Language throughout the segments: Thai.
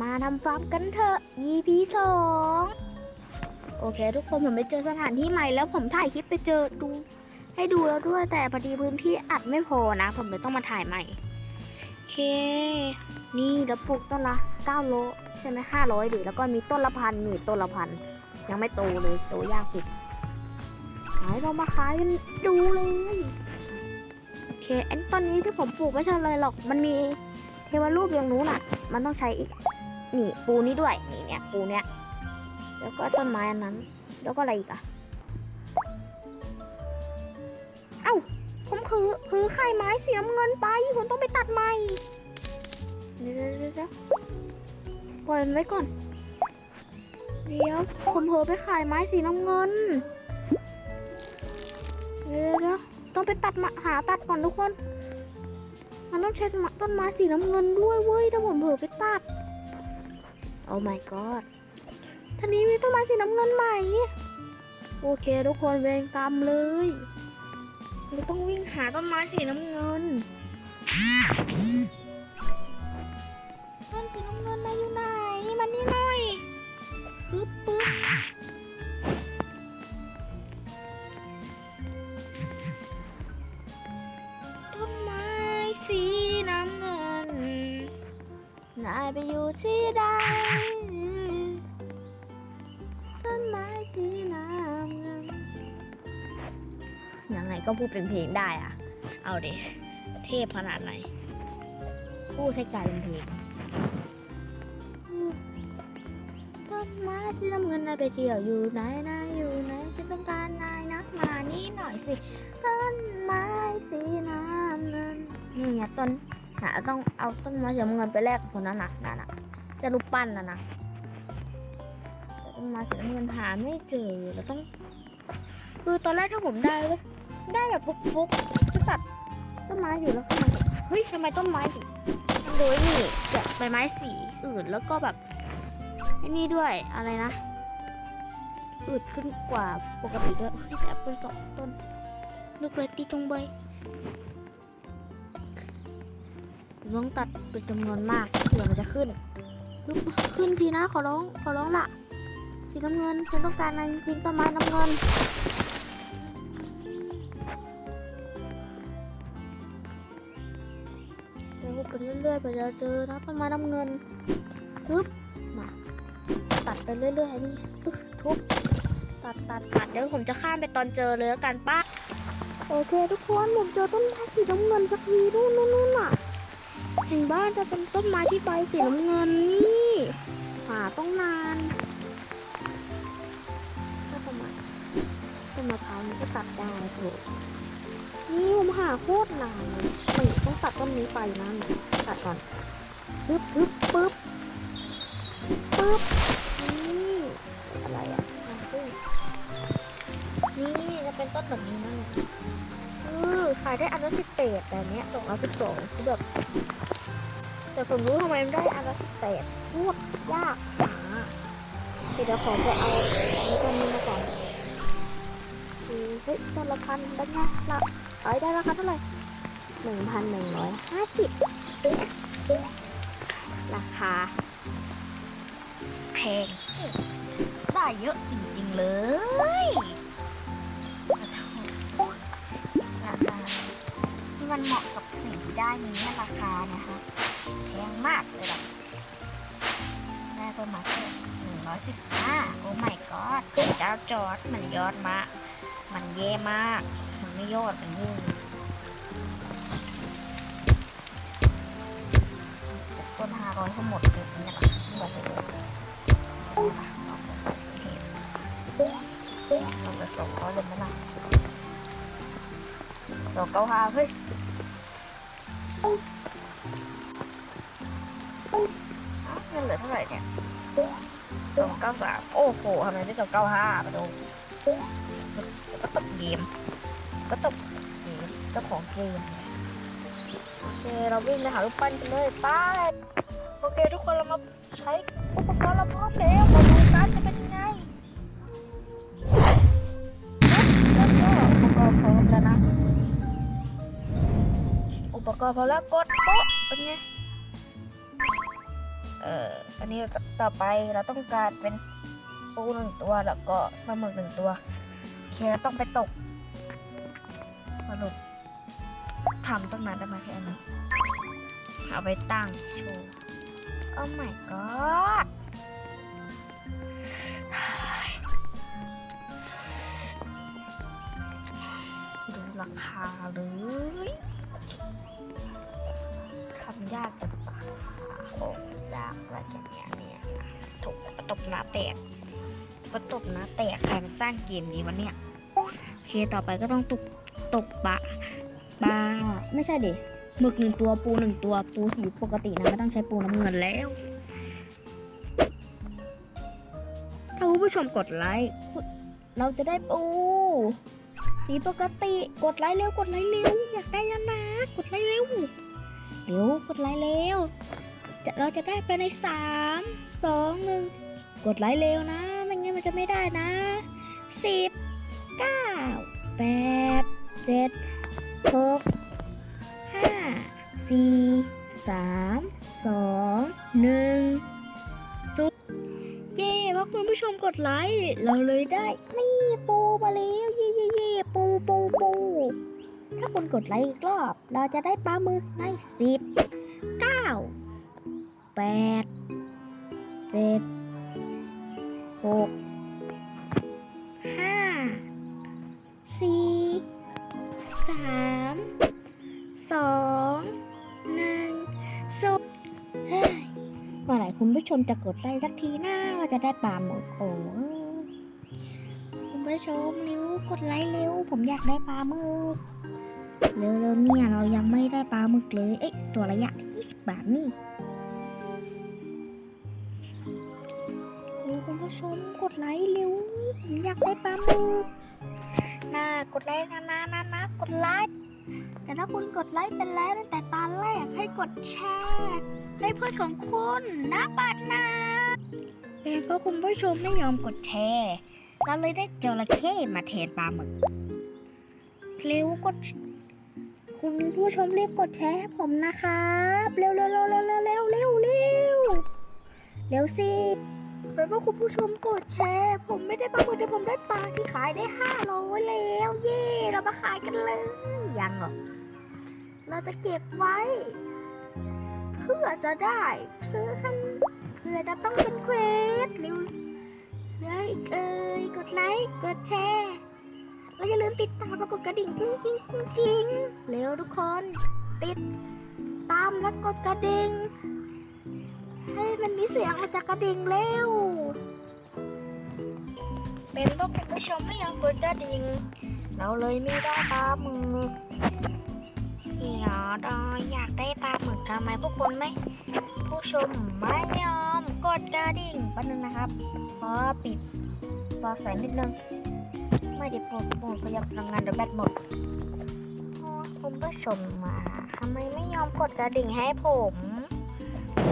มาทำฟาร์มกันเถอะ EP สองโอเค ทุกคนผมไปเจอสถานที่ใหม่แล้วผมถ่ายคลิปไปเจอดู ให้ดูแล้วด้วยแต่พอดีพื้นที่อัดไม่พอนะ ผมเลยต้องมาถ่ายใหม่โอเค นี่แล้วปลูกต้นละ9โลใช่ไหม500ดิแล้วก็มีต้นละพันนี่ต้นละพันยังไม่โตเลยโตยากสุดขายเรามาขายกันดูเลยโอเคอันต้นนี้ที่ผมปลูกไม่ใช่เลยหรอกมันมีเทวรูปอย่างนู้นอะ มันต้องใช้อีก นี่ปูนี้ด้วยนี่เนี่ยปูเนี้ยแล้วก็ต้นไม้อันนั้น แล้วก็อะไรอีกอะเอ้าผมคือคือไข่ไม้เสียเงินไปผมต้องไปตัดใหม่เดี๋ยวเดี๋ยวปล่อยมันไว้ก่อน เดี๋ยวผมเผลอไปขายไม้สีน้ำเงินเดี๋ยวเดี๋ยวต้องไปตัดมาหาตัดก่อนทุกคน มันต้องใช้ต้นไม้สีน้ำเงินด้วยเว้ยถ้าผมเผลอไปตัด โอ้ my god ท่านี้มีต้นไม้สีน้ำเงินใหม่ โอเค ทุกคนเวรกรรมเลยเราต้องวิ่งหาต้นไม้สีน้ำเงิน ก็พูดเป็นเพลงได้อะเอาดิ เทพขนาดไหน พูดให้กลายเป็นเพลงต้นไม้สีน้ำเงินนายไปเที่ยวอยู่ไหนนายอยู่ไหนฉันต้องการนายนักมานี่หน่อยสิต้นไม้สีน้ำเงินนี่ไงต้นหาต้องเอาต้นไม้สีน้ำเงินไปแลกกับคนนั้นนะนั่นนะจะรูปปั้นนะนะต่ต้นไม้สีน้ำเงินหาไม่เจอเราต้อง คือตอนแรกถ้าผมได้เว้ย ได้แบบปุ๊บปุ๊บจะตัดต้นไม้อยู่แล้วทำไมเฮ้ยทำไมต้นไม้ถึงโดยนี่แกะใบไม้สีอื่นแล้วก็แบบไอ้นี่ด้วยอะไรนะอืดขึ้นกว่าปกติด้วยเฮ้ยแอปเปิลสองต้นลูกเลยตีจงใบต้องตัดเป็นจำนวนมากเผื่อมันจะขึ้น ขึ้นทีนะขอร้องขอร้องละสีน้ำเงินฉันต้องการอะไรจริงต้นไม้น้ำเงิน ไปเรื่อยๆไปจะเจอนะต้นไม้น้ำเงินปึ๊บมาตัดไปเรื่อยๆนี่ปึ๊บทุบตัดตัดตัดเดี๋ยวผมจะข้ามไปตอนเจอเลยกันป้าโอเคทุกคนผมเจอต้นไม้สีน้ำเงินสักทีนู่นนู่นนู่นอะเห็นบ้านจะเป็นต้นไม้ที่ใบสีน้ำเงินนี่หาต้องนานก็ประมาณต้นมะพร้าวนี้ก็ตัดได้โถ นี่ผมหาโคตรนานเลยต้องตัดต้นนี้ไปนะตัดก่อนปึ๊บปึ๊บปึ๊บปึ๊บนี่อะไรอะนี่จะเป็นต้นแบบนี้นะเออขายได้อันละสิบเอ็ดแต่อันเนี้ยสองร้อยสิบสองคือแบบแต่ผมรู้ทำไมมันได้อันละสิบแปดพูดยากหาเดี๋ยวขอไปเอาอันนี้มาก่อนคือเฮ้ยต้นละพันได้ไงละ ขายได้ราคาเท่าไหร่หนึ่งพันหนึ่งร้อยห้าสิบราคาแพงได้เยอะจริงๆเลยราคาที่มันเหมาะกับสิ่งที่ได้นี้เนี่ยราคานะคะแพงมากเลยล่ะได้ต้นไม้แค่หนึ่งร้อยสิบห้าโอ้ my god เจ้าจอดมันยอดมาก มันเย่มาก ไม่ยอดมันยิ่งต้นห้าร้อยทั้งหมดเลยเนี่ยล่ะนี่แบบเลยเราไปสองร้อยเลยไหมล่ะสองเก้าห้าเฮ้ยเงินเหลือเท่าไหร่เนี่ยสองเก้าสามโอ้โหทำไมไม่สองเก้าห้ามาดูเกม ก็ตกเจ้าของเกมโอเคเราวิ่งไปหาลูกปั้นกันเลยไปโอเค ทุกคนเรามาใช้อุปกรณ์เราพร้อมแล้วมาดูกันจะเป็นยังไงแล้วก็อุปกรณ์พร้อมแล้วนะอุปกรณ์พร้อมแล้วกดโป๊ะเป็นไงเอ่ออันนี้ต่อไปเราต้องการเป็นปูหนึ่งตัวแล้วก็ปลาหมึกหนึ่งตัวโอเคเราต้องไปตก สรุปทำตั้งนานได้มาแค่อันนี้เอาไปตั้งโชว์โอ้ my god ดูราคาเลยทำยากจังปะโอ้ยากอะไรแค่เนี้ยเนี่ยถูกตบหน้าแตกก็ตบหน้าแตกใครมันสร้างเกมนี้วะเนี่ย เคต่อไปก็ต้องตกตกปลาปลาไม่ใช่ดิหมึกหนึ่งตัวปูหนึ่งตัวปูสีปกตินะไม่ต้องใช้ปูน้ำเงินแล้ว ถ้าคุณผู้ชมกดไลค์เราจะได้ปู สีปกติกดไลค์เร็วกดไลค์เร็วอยากได้ยังนะกดไลค์เร็วเร็วกดไลค์เร็วจะเราจะได้ไปในสามสองหนึ่งกดไลค์เร็วนะไม่งั้นมันจะไม่ได้นะสิบ แปดเจ็ดหกห้าสี่สามสองหนึ่งศูนย์เย้เพราคุณผู้ชมกดไลค์เราเลยได้ นี่ปูมาแล้วเย่เย่เย่ปูปูปูถ้าคุณกดไลค์อีกรอบ เราจะได้ปลาหมึกในสิบเก้าแปดเจ็ดหก สามสองหนึ่งศูนย์เฮ้ยเมื่อไหร่คุณผู้ชมจะกดไลค์สักทีนะเราจะได้ปลาหมึกโอ้คุณผู้ชมเร็วกดไลค์เร็ว ผมอยากได้ปลาหมึกเร็วๆเนี่ยเรายังไม่ได้ปลาหมึกเลย เอ๊ะตัวระยะ20บาทนี่คุณผู้ชมกดไลค์เร็ว ผมอยากได้ปลาหมึกน่ากดไลค์นะนะนะนะ กดไลค์แต่ถ้าคุณกดไลค์เป็นแล้วตั้งแต่ตอนแรกให้กดแชร์ให้เพื่อนของคุณนะบัดนะเป็นเพราะคุณผู้ชมไม่ยอมกดแชร์เราเลยได้จระเข้มาแทนปลาหมึกเร็วกด คุณผู้ชมรีบกดแชร์ให้ผมนะครับ เร็วเร็วเร็วเร็วเร็วเร็วเร็วเร็วสิ เป็นว่าคุณผู้ชมกดแชร์ ผมไม่ได้ปลาหมึกแต่ผมได้ปลาที่ขายได้ห้าร้อยแล้ว เย่เรามาขายกันเลย ยังเหรอ เราจะเก็บไว้ เพื่อจะได้ซื้อกันเพื่อจะต้องเป็นเควสเร็วเลยเอ้ยกดไลค์กดแชร์แล้วอย่าลืมติดตามและกดกระดิ่งจริงจริงจริงเร็วทุกคน ติดตามและกดกระดิ่ง ให้มันมีเสียงออกจากกระดิ่งเร็วเป็นเพราะคุณผู้ชมไม่ยอมกดกระดิ่งเราเลยไม่ได้ปลาหมึกเหียดอยอยากได้ปลาหมึกทำไมพวกคุณไม่ผู้ชมไม่ยอมกดกระดิ่งแป๊บนึงนะครับขอปิดปอแสงนิดนึงไม่ได้โปรดโปรดพยายามพลังงานเดี๋ยวแบตหมดคุณผู้ชมมาทำไมไม่ยอมกดกระดิ่งให้ผม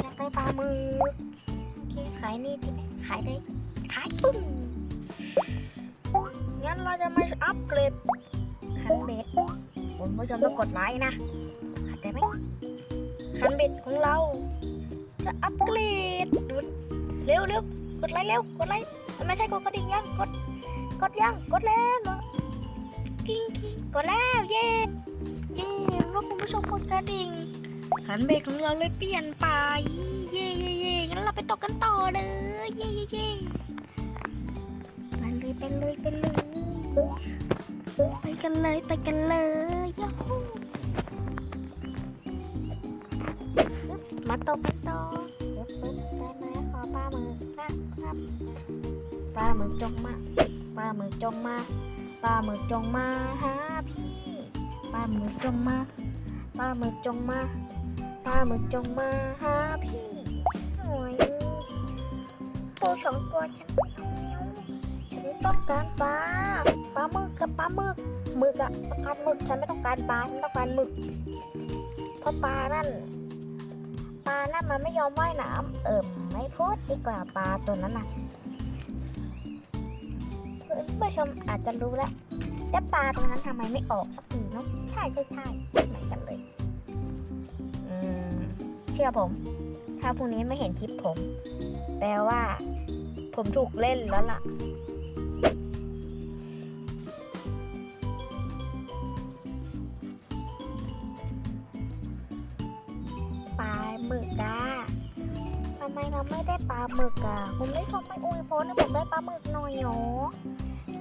อยากได้ปลาหมึกโอเคขายนี่ที่ขายได้ขายปึ้งงั้นเราจะมาอัปเกรดคันเบ็ดคุณผู้ชมต้องกดไลค์นะเข้าใจไหมคันเบ็ดของเรา จะอัปเกรดดูเร็วเร็วกดไลค์เร็วกดไลค์ไม่ใช่กดกระดิ่งยังกดกดยังกดแล้วกิ้งกิ้งกดแล้วเย้เย้ว่าคุณผู้ชมกดกระดิ่ง ขันเบรกของเราเลยเปลี่ยนไป เย่เย่เย่งั้นเราไปตกกันต่อเลย เย่เย่เย่ไปเลยไปเลยไปเลย ไปกันเลยไปกันเลยยาฮูมาตกกันต่อได้ไหมขอปลาหมึกนะครับปลาหมึกจงมาปลาหมึกจงมาปลาหมึกจงมาหาพี่ปลาหมึกจงมาปลาหมึกจงมา ปลาหมึกจงมาหาพี่โอ้ยตัวสองตัวฉันฉันต้องการปลาปลาหมึกกับปลาหมึกหมึกอะต้องการหมึกฉันไม่ต้องการปลาฉันต้องการหมึกเพราะปลานั่นปลานั่นมันไม่ยอมว่ายน้ำเอิมไม่พูดดีกว่าปลาตัวนั้นน่ะคุณผู้ชมอาจจะรู้แล้วแต่ปลาตรงนั้นทำไมไม่ออกสักทีเนาะใช่ใช่ใช่เหมือนกันเลย เชื่อผม ถ้าพรุ่งนี้ไม่เห็นคลิปผม แปลว่า ผมถูกเล่นแล้วล่ะ ปลาหมึกอะทำไมเราไม่ได้ปลาหมึกอะผมไม่ชอบไม่อวยพรให้ผมได้ปลาหมึกหน่อยหรอ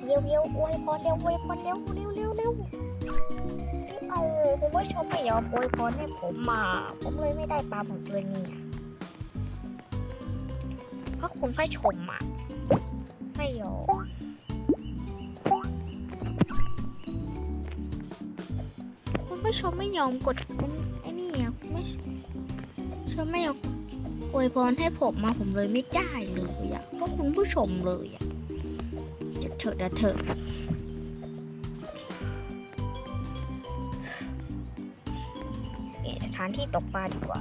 เร็วเร็วๆอวยพรเร็วอวยพรเร็วเร็วเร็วเร็ว เอาผมไม่ชอบไม่ยอมอวยพรให้ผมมา ผมเลยไม่ได้ปลาหมึกเลยเนี่ยเพราะคุณไม่ชมอะไม่ยอมคุณผู้ชมไม่ยอมกดไอ้นี่อะคุณผู้ชมไม่ยอมอวยพรให้ผมมาผมเลยไม่ได้เลยอะเพราะคุณผู้ชมเลยอะเดี๋ยวเถอะเดี๋ยวเถอะานที่ตกปลาดีกว่า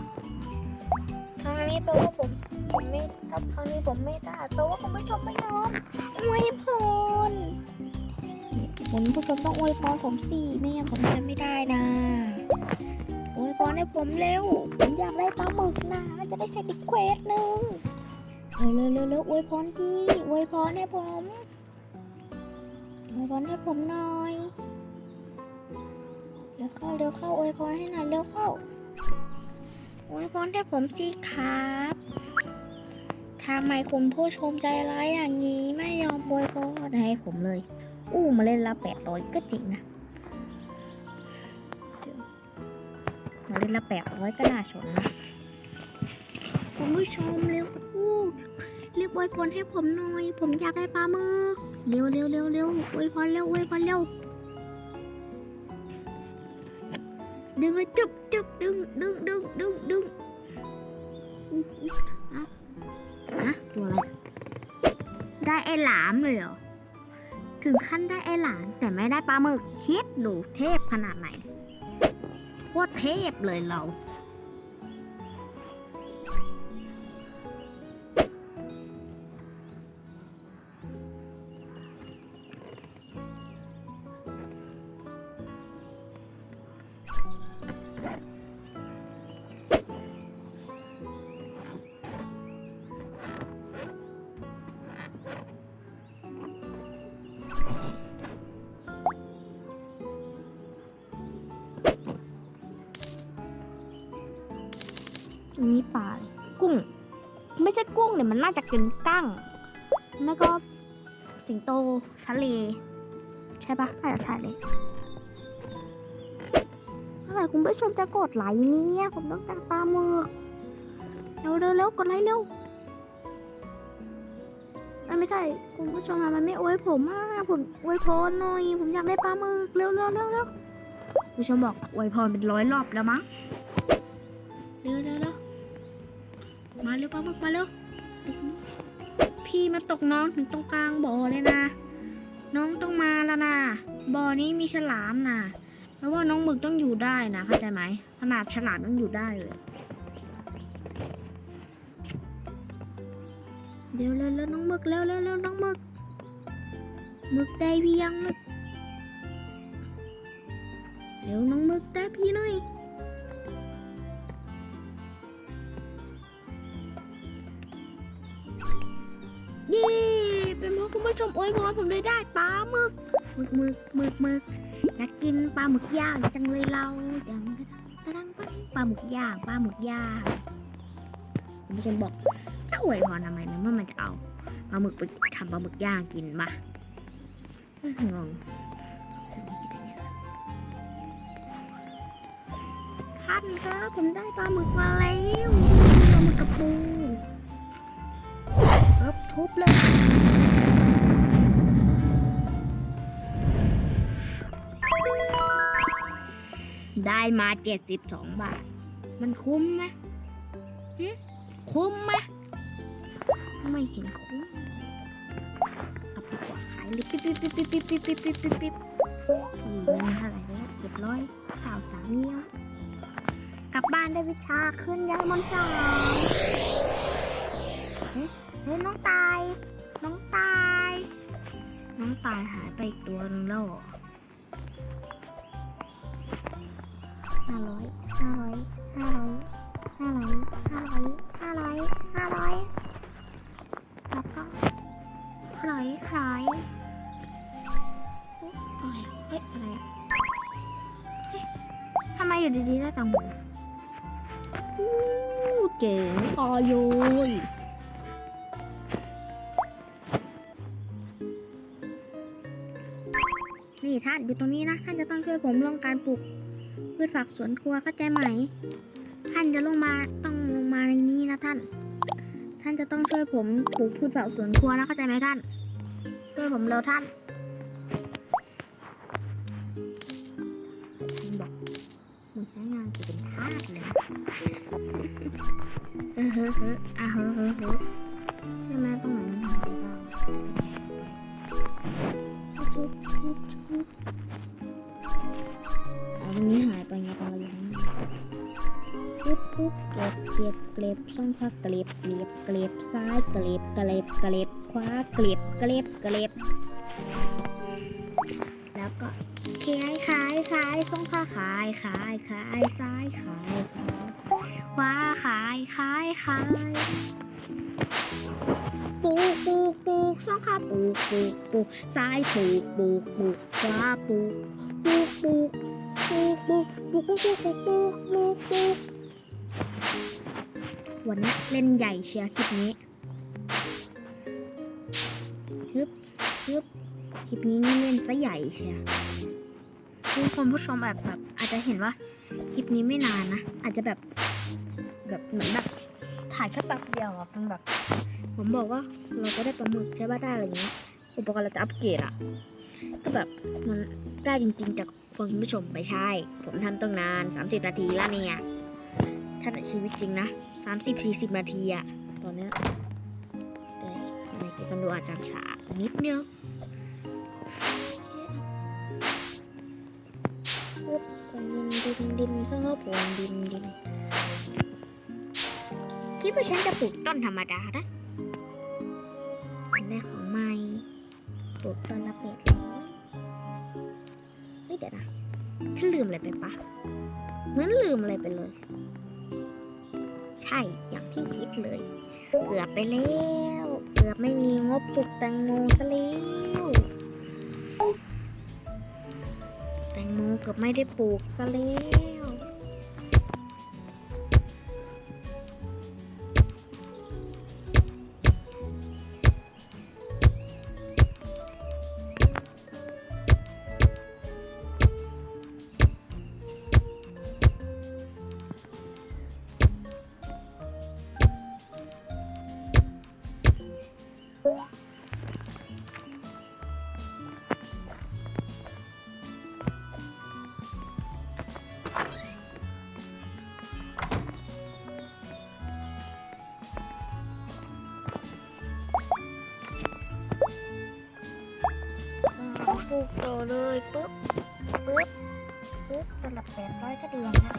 ทางนี้แปลว่าผมผมไม่ถ้าครั้งนี้ผมไม่ได้แปลว่าคุณผู้ชมไม่ยอมอวยพรนี่คุณผู้ชมต้องอวยพรผมสิไม่งั้นผมจะไม่ได้นะอวยพรให้ผมเร็ว ผมอยากได้ปลาหมึกนะจะได้เสร็จอีกเควสหนึ่งเร็วเร็วเร็วอวยพรพี่อวยพรให้ผมอวยพรให้ผมหน่อยเร็วเข้าเร็วเข้าอวยพรให้หน่อยเร็วเข้า อวยพรให้ผมสิครับทำไมคุณผู้ชมใจร้ายอย่างนี้ไม่ยอมอวยพรให้ผมเลย อู้มาเล่นละแปดร้อยก็จริงนะ มาเล่นละแปดร้อยก็น่าชนนะคุณผู้ชมเร็วอู้เรียกอวยพรให้ผมหน่อย ผมอยากได้ปลาหมึก เร็วเร็วเร็วเร็วอวยพรเร็วอวยพรเร็ว ดึงเลยจุบจุบดึงดึงดึงดึงดึงอะอะตัวอะไร ได้ไอ้หลามเลยเหรอ ถึงขั้นได้ไอ้หลามแต่ไม่ได้ปลาหมึกคิดดูเทพขนาดไหน โคตรเทพเลยเรา มีปลาเลยกุ้ง ไม่ใช่กุ้งเนี่ยมันน่าจะกินกั้งแล้วก็สิงโตทะเล ใช่ปะน่าจะใช่เลยเมื่อไหร่คุณผู้ชมจะกดไลค์เนี่ยผมต้องการปลาหมึกเร็วเร็วเร็วกดไลค์เร็วไม่ใช่คุณผู้ชมทำไมไม่อวยผมอะผมอวยพรหน่อย ผมอยากได้ปลาหมึกเร็วเร็วเร็วเร็วคุณผู้ชมบอกอวยพรเป็นร้อยรอบแล้วมั้ง เร็วเร็วเร็วมาเร็วปลาหมึกมาเร็วพี่มาตกน้องถึงตรงกลางบ่อเลยนะ น้องต้องมาแล้วนะบ่อนี้มีฉลามนะเพราะว่าน้องหมึกต้องอยู่ได้นะเข้าใจไหมขนาดฉลามต้องอยู่ได้เลยเร็วเร็วเร็วน้องหมึกเร็วเร็วเร็วน้องหมึกหมึกได้พี่ยังหมึกเร็วน้องหมึกได้พี่หน่อย ผู้ชมอวยพรผมเลยได้ปลาหมึกหมึกหมึกหมึกหมึกอยากกินปลาหมึกย่างจังเลยเราอย่างกระดังกระดังปลาหมึกย่างปลาหมึกย่างคุณผู้ชมบอกจะอวยพรทำไมนะเมื่อมันจะเอาปลาหมึกไปทำปลาหมึกย่างกินมาเงงท่านครับผมได้ปลาหมึกมาแล้วปลาหมึกกระปูทุบเลย ได้มาเจ็ดสิบสองบาท มันคุ้มไหมหคุ้มไหมไม่เห็นคุ้มกลับดีกว่าขายเลยปิ๊บปิ๊บปิ๊บปิ๊บปิ๊บปิ๊บปิ๊บปิ๊บปิ๊บนี่เงินเท่าไหร่แล้วเจ็ดร้อยข่าวสามเนี้ยกลับบ้านได้วิชาขึ้นย้ายมนต์สองเฮ้ยเฮ้ยน้องตาย น้องตาย น้องตายหายไปอีกตัวหนึงแล้ว ห้าร้อยห้าร้อยห้าร้อยห้าร้อยห้าร้อยห้าร้อยห้าร้อยแล้วก็คล้ยคล้ยโอ้ยเฮ้ยอะไรทำไมอยู่ดีๆได้ตังค์อเก๋อโยนี่ท่านอยู่ตรงนี้นะ ท่านจะต้องช่วยผมเรื่องการปลูก ชผักสวนครัวเข้าใจไหม ท่านจะลงมาต้องลงมาในนี้นะท่าน ท่านจะต้องช่วยผมปลูกพืชผักสวนครัวนะเข้าใจไหมท่าน ช่วยผมเร็วท่านท่านบอกมึงใช้งานกูเป็นทาสเลยเออเฮ้อเฮ้ออะเฮ้อเฮ้อเฮ้อใช่ไหมตรง ก็บช่องพักเก็บเกล็บเกล็บซ้ายเกล็บเกล็บเกล็บขวาเกล็บเกล็บเกล็บแล้วก็ขายขายขายช่องพักขายขายขายซ้ายขายขาขวาขายขายขายปลูกปลูกปลูกช่องขาปลูกปลูกปลูกซ้ายปลูกปลูกปลูกขวาปลูปลูกปลูกปลูกปลูกปลูกปลูกปลูกปลูกปลูกปลูก วันนี้เล่นใหญ่เชียร์คลิปนี้ฮึบฮึบคลิปนี้นี่เล่นซะใหญ่เชียร์คือคุณผู้ชมแบบแบบอาจจะเห็นว่าคลิปนี้ไม่นานนะ อาจจะแบบแบบเหมือนแบบถ่ายแค่แป๊บเดียวอะมันแบบ ผมบอกว่าเราก็ได้ปลาหมึกใช่ป่ะได้อะไรอย่างเงี้ยอุปกรณ์เราจะอัปเกรดอะก็แบบมันได้จริงๆจากคุณผู้ชมไม่ใช่ ผมทำตั้งนาน 30 นาทีแล้วเนี่ย ถ้าในชีวิตจริงนะ30-40นาทีอะตอนเนี้ยแต่ในคลิปมันดูอาจจะช้านิดเดียวปึ๊บดินดินดินซะพวงดินดินคิดว่าฉันจะปลูกต้นธรรมดานะอันแรกของไม่ปลูกต้นละเป็ดร้อยเฮ้ยเดี๋ยวนะฉันลืมอะไรไปปะเหมือนลืมอะไรไปเลย ใช่อย่างที่คิดเลยเกือบไปแล้วเกือบไม่มีงบปลูกแตงโมซะแล้วแตงโมเกือบไม่ได้ปลูกซะแล้ว เลยปุ๊บปุ๊บปุ๊บตลับแปดร้อยก็ดีนะนะ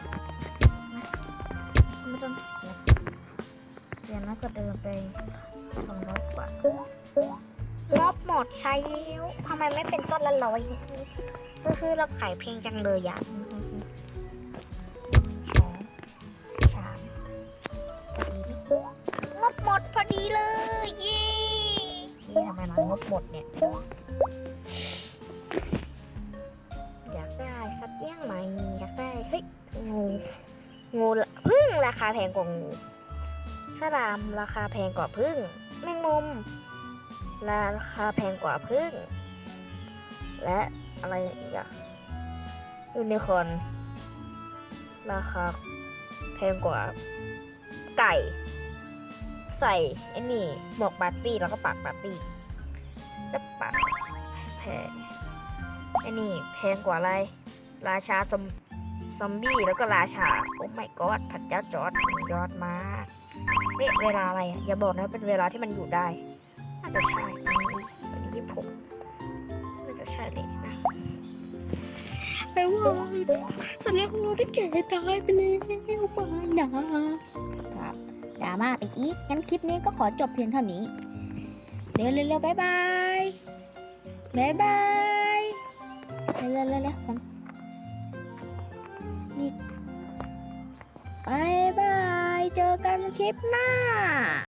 ไม่ต้องเสียเสียน้อยกว่าเดิมไปสองร้อยกว่างบหมดใช้แล้วทำไมไม่เป็นต้นละร้อยก็คือเราขายเพลงจังเลยอะสองสามพอดีไหมงบหมดพอดีเลย เย้นี่ทำไมเรางบหมดเนี่ยาคาแพงกว่างูสลามราคาแพงกว่าพึ่ง แมงมุม ราคาแพงกว่าพึ่ง และอะไรอีกอะยูนิคอร์นราคาแพงกว่า ไก่ ใส่ไอ้นี่หมวกปาร์ตี้แล้วก็ปากปาร์ตี้แล้วปากแพงไอ้นี่แพงกว่าอะไร ราชาซอม ซอมบี้แล้วก็ราชา โอ้ไม่กอดพระเจ้าจอร์ดยอดมากเอ๊ะเวลาอะไรอย่าบอกนะเป็นเวลาที่มันอยู่ได้น่าจะใช่อันนี้อันนี้ยี่ผมน่าจะใช่เลยนะไปว่าสัญญาของเราที่แก่ตายไปแล้วปานะครับดราม่าไปอีกงั้นคลิปนี้ก็ขอจบเพียงเท่านี้เร็วเร็วเร็วบ๊ายบายบ๊ายบายเร็วเร็วเร็ว นี่บายบาย เจอกันคลิปหน้า